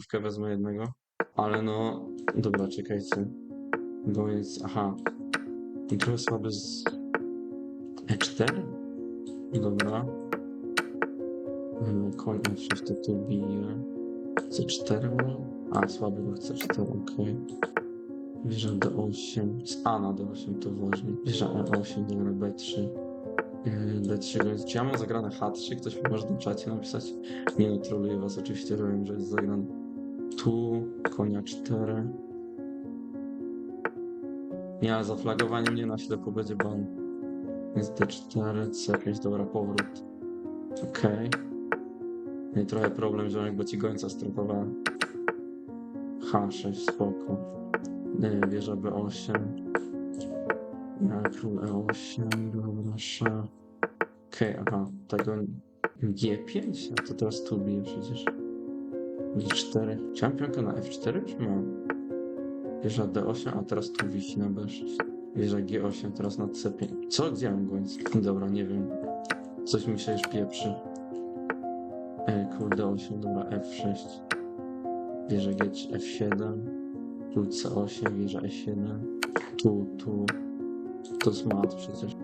Troszkę wezmę jednego. Ale no, dobra, czekajcie. Bo jest, aha. I trochę słaby z E4? Dobra. Mm, Koń F6 to tu bije. C4 może? A, słaby bo C4, okej. Wieża D8. Z A na D8 to ważne. Wieża E8, dobra, B3. Yy, D3, więc czy ja mam zagrane H3? Ktoś mi może na czacie napisać? Nie no, troluję was oczywiście, że wiem, że jest zagrane. Tu, konia 4. Nie, ale zaflagowanie mnie na ślepo będzie ban. Jest D4, C5, dobra, powrót. Okej. No i trochę problem, że jakby ci gońca strofowałem. H6, spoko. Nie, wieża B8. Ja, król E8, dobra, sz. Okej, aha, tego G5? A to teraz tu bije przecież. G4. Chciałem pionkę na F4 czy mam? Wieża D8, a teraz tu wisi na B6. Wieża G8, teraz na C5. Co? Gdzie mam gońca? Dobra, nie wiem. Coś mi się już pieprzy. E, król D8, dobra, F6. Wieża G, F7. Tu C8, wieża E7. Tu, tu. To jest mat przecież.